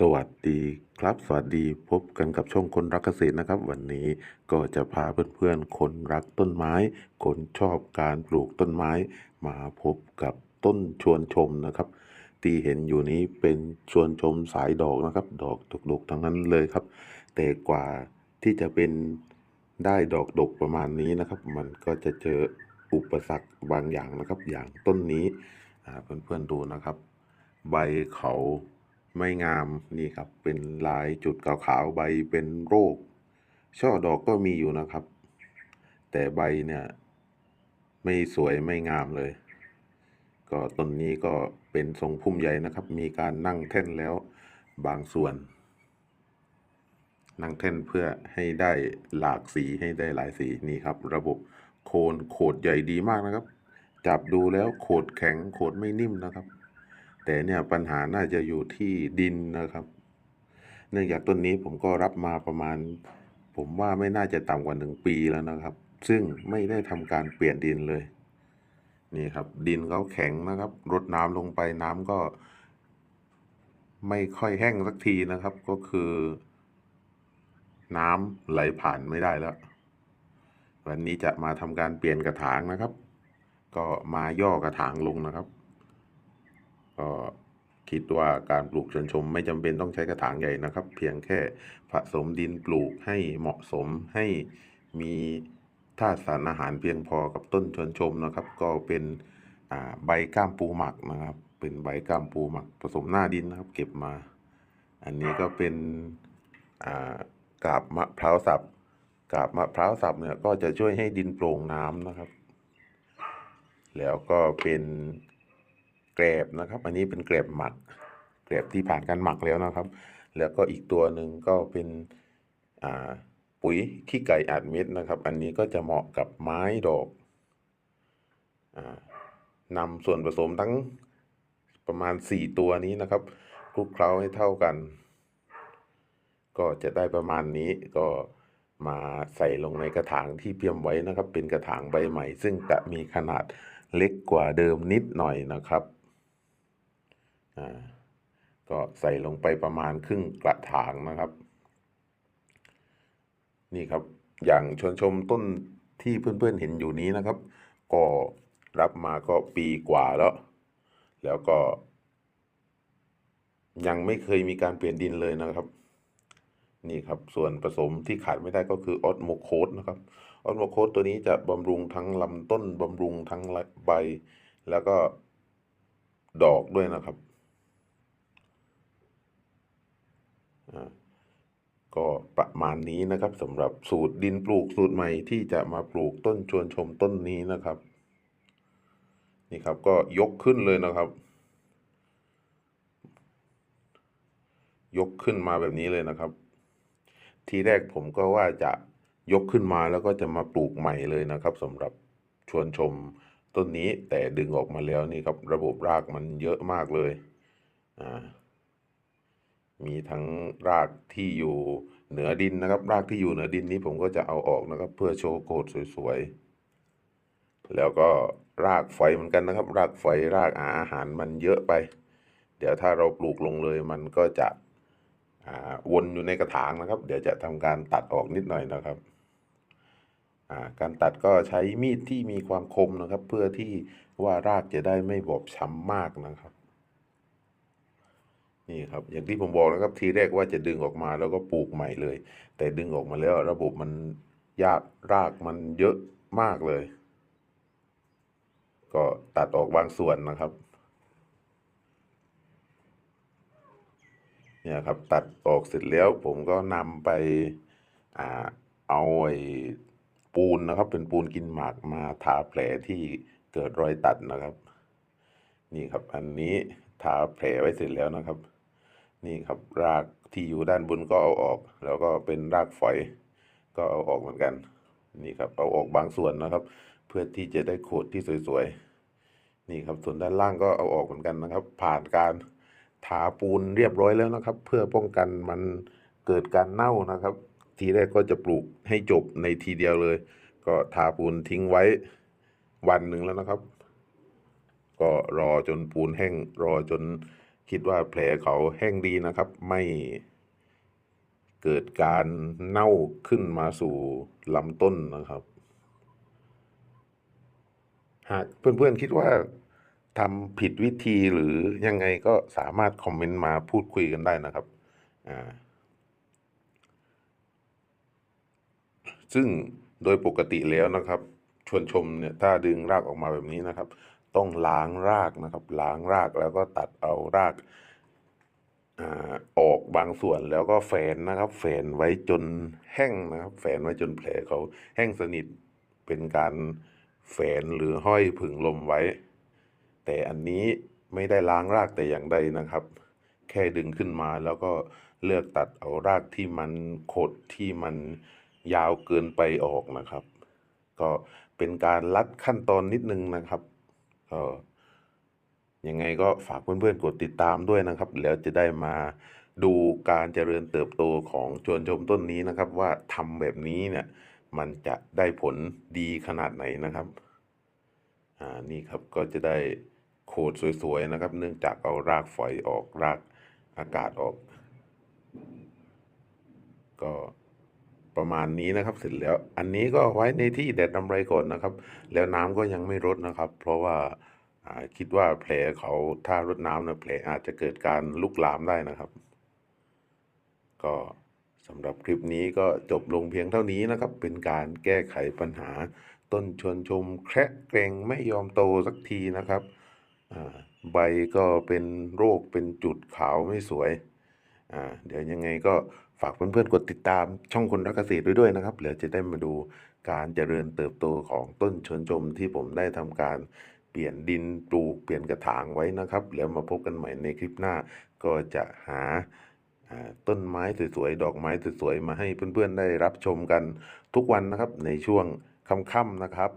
สวัสดีครับ สวัสดีพบกันกับช่องคนรักเกษตรนะครับ วันนี้ก็จะพาเพื่อนๆคนรักต้นไม้ คนชอบการปลูกต้นไม้ มาพบกับต้นชวนชมนะครับ ที่เห็นอยู่นี้เป็นชวนชมสายดอกนะครับ ดอกดกๆทั้งนั้นเลยครับ แต่กว่าที่จะเป็นได้ดอกดกประมาณนี้นะครับ มันก็จะเจออุปสรรคบางอย่างนะครับ อย่างต้นนี้เพื่อนๆดูนะครับ ใบเขา ไม่งามนี่ครับ เป็นลายจุดขาวๆใบเป็นโรค ช่อดอกก็มีอยู่นะครับ แต่ใบเนี่ย ไม่สวยไม่งามเลย ก็ต้นนี้ก็เป็นทรงพุ่มใหญ่นะครับ มีการนั่งแท่นแล้วบางส่วน นั่งแท่นเพื่อให้ได้หลากสีให้ได้หลายสีนี่ครับ ระบบโคนโขดใหญ่ดีมากนะครับ จับดูแล้วโขดแข็งโขดไม่นิ่มนะครับ แต่เนี่ยปัญหาน่าจะอยู่ที่ดินนะครับ เนื่องจากต้นนี้ผมก็รับมาประมาณ ผมว่าไม่น่าจะต่ำกว่าหนึ่งปีแล้วนะครับ ซึ่งไม่ได้ทำการเปลี่ยนดินเลย นี่ครับ ดินเขาแข็งนะครับ รดน้ำลงไปน้ำก็ ไม่ค่อยแห้งสักทีนะครับ ก็คือ น้ำไหลผ่านไม่ได้แล้ววันนี้จะมาทำการเปลี่ยนกระถางนะครับ ก็มาย่อกระถางลงนะครับ ก็คิดว่าการปลูกชวนชมไม่จำเป็นต้องใช้กระถางใหญ่นะครับ เพียงแค่ผสมดินปลูกให้เหมาะสมให้มีธาตุสารอาหารเพียงพอกับต้นชวนชมนะครับ ก็เป็นใบก้ามปูหมักนะครับ เป็นใบก้ามปูหมัก ผสมหน้าดินนะครับ เก็บมา อันนี้ก็เป็นกาบมะพร้าวสับกาบมะพร้าวสับเนี่ยก็จะช่วยให้ดินโปร่งน้ำนะครับ แล้วก็เป็น แกลบนะครับ อันนี้เป็นแกลบหมักแกลบที่ผ่านการหมักแล้วนะครับ แล้วก็อีกตัวหนึ่งก็เป็นปุ๋ยขี้ไก่อัดเม็ดนะครับ อันนี้ก็จะเหมาะกับไม้ดอกอานำส่วนผสมทั้งประมาณสี่ตัวนี้นะครับคลุกเคล้าให้เท่ากัน ก็จะได้ประมาณนี้ก็มาใส่ลงในกระถางที่เตรียมไว้นะครับ เป็นกระถางใบใหม่ ซึ่งจะมีขนาดเล็กกว่าเดิมนิดหน่อยนะครับ ก็ใส่ลงไปประมาณครึ่งกระถางนะครับ นี่ครับอย่างชวนชมต้นที่เพื่อนๆเห็นอยู่นี้นะครับ ก็รับมาก็ปีกว่าแล้ว แล้วก็ ยังไม่เคยมีการเปลี่ยนดินเลยนะครับ นี่ครับส่วนผสมที่ขาดไม่ได้ก็คือออสโมโคสนะครับออสโมโคสตัวนี้จะบำรุงทั้งลำต้นบำรุงทั้งใบ แล้วก็ดอกด้วยนะครับอ่า ก็ประมาณนี้นะครับสำหรับสูตรดินปลูกสูตรใหม่ที่จะมาปลูกต้นชวนชมต้นนี้นะครับ นี่ครับก็ยกขึ้นเลยนะครับ ยกขึ้นมาแบบนี้เลยนะครับ ทีแรกผมก็ว่าจะยกขึ้นมาแล้วก็จะมาปลูกใหม่เลยนะครับสำหรับชวนชมต้นนี้แต่ดึงออกมาแล้วนี่ครับ ระบบรากมันเยอะมากเลยอ่า มีทั้งรากที่อยู่เหนือดินนะครับ รากที่อยู่เหนือดินนี้ผมก็จะเอาออกนะครับ เพื่อโชว์โกดสวยๆ แล้วก็รากไฟเหมือนกันนะครับ รากไฟรากอาหารมันเยอะไป เดี๋ยวถ้าเราปลูกลงเลยมันก็จะวนอยู่ในกระถางนะครับ เดี๋ยวจะทำการตัดออกนิดหน่อยนะครับการตัดก็ใช้มีดที่มีความคมนะครับ เพื่อที่ว่ารากจะได้ไม่บอบช้ำมากนะครับ นี่ครับอย่างที่ผมบอกนะครับทีแรกว่าจะดึงออกมาแล้วก็ปลูกใหม่เลย แต่ดึงออกมาแล้วระบบมันยากรากมันเยอะมากเลย ก็ตัดออกบางส่วนนะครับเนี่ยครับตัดออกเสร็จแล้วผมก็นำไปอ่าเอาไอ้ปูนนะครับ เป็นปูนกินหมากมาทาแผลที่เกิดรอยตัดนะครับ นี่ครับอันนี้ทาแผลไว้เสร็จแล้วนะครับ นี่ครับรากที่อยู่ด้านบนก็เอาออก แล้วก็เป็นรากฝอยก็เอาออกเหมือนกัน นี่ครับเอาออกบางส่วนนะครับ เพื่อที่จะได้โขดที่สวยๆนี่ครับส่วนด้านล่างก็เอาออกเหมือนกันนะครับ ผ่านการทาปูนเรียบร้อยแล้วนะครับ เพื่อป้องกันมันเกิดการเน่านะครับ ทีแรกก็จะปลูกให้จบในทีเดียวเลย ก็ทาปูนทิ้งไว้วันหนึ่งแล้วนะครับ ก็รอจนปูนแห้งรอจน คิดว่าแผลเขาแห้งดีนะครับ ไม่เกิดการเน่าขึ้นมาสู่ลำต้นนะครับ หากเพื่อนๆคิดว่าทำผิดวิธีหรือยังไงก็สามารถคอมเมนต์มาพูดคุยกันได้นะครับอ่าซึ่งโดยปกติแล้วนะครับ ชวนชมเนี่ยถ้าดึงรากออกมาแบบนี้นะครับ ต้องล้างรากนะครับ ล้างรากแล้วก็ตัดเอารากอออกบางส่วนแล้วก็แฝนนะครับ แฝนไว้จนแห้งนะครับ แฝนไว้จนแผลเขาแห้งสนิทเป็นการแฝนหรือห้อยผึ่งลมไว้ แต่อันนี้ไม่ได้ล้างรากแต่อย่างใดนะครับ แค่ดึงขึ้นมาแล้วก็เลือกตัดเอารากที่มันขดที่มันยาวเกินไปออกนะครับ ก็เป็นการลัดขั้นตอนนิดนึงนะครับ ก็ยังไงก็ฝากเพื่อนๆกดติดตามด้วยนะครับ แล้วจะได้มาดูการเจริญเติบโตของชวนชมต้นนี้นะครับ ว่าทำแบบนี้เนี่ยมันจะได้ผลดีขนาดไหนนะครับอ่านี่ครับก็จะได้โคดสวยๆนะครับ เนื่องจากเอารากฝอยออกรากอากาศออก ก็ ประมาณนี้นะครับเสร็จแล้วอันนี้ก็ไว้ในที่แดดรำไรก่อนนะครับ แล้วน้ำก็ยังไม่รดนะครับ เพราะว่าคิดว่าแผลเขาถ้ารดน้ำนะแผลอาจจะเกิดการลุกลามได้นะครับ ก็สำหรับคลิปนี้ก็จบลงเพียงเท่านี้นะครับ เป็นการแก้ไขปัญหา ต้นชวนชมแคระเกรงไม่ยอมโตสักทีนะครับใบก็เป็นโรคเป็นจุดขาวไม่สวย เดี๋ยวยังไงก็ ฝากเพื่อนๆกดติดตามช่องคนรักเกษตรด้วยนะครับเดี๋ยวจะได้มาดูการเจริญเติบโตของต้นชวนชมที่ผมได้ทำการเปลี่ยนดินปลูกเปลี่ยนกระถางไว้นะครับ แล้วมาพบกันใหม่ในคลิปหน้า ก็จะหาต้นไม้สวยๆดอกไม้สวยๆมาให้เพื่อนๆได้รับชมกันทุกวันนะครับในช่วงค่ำๆนะครับ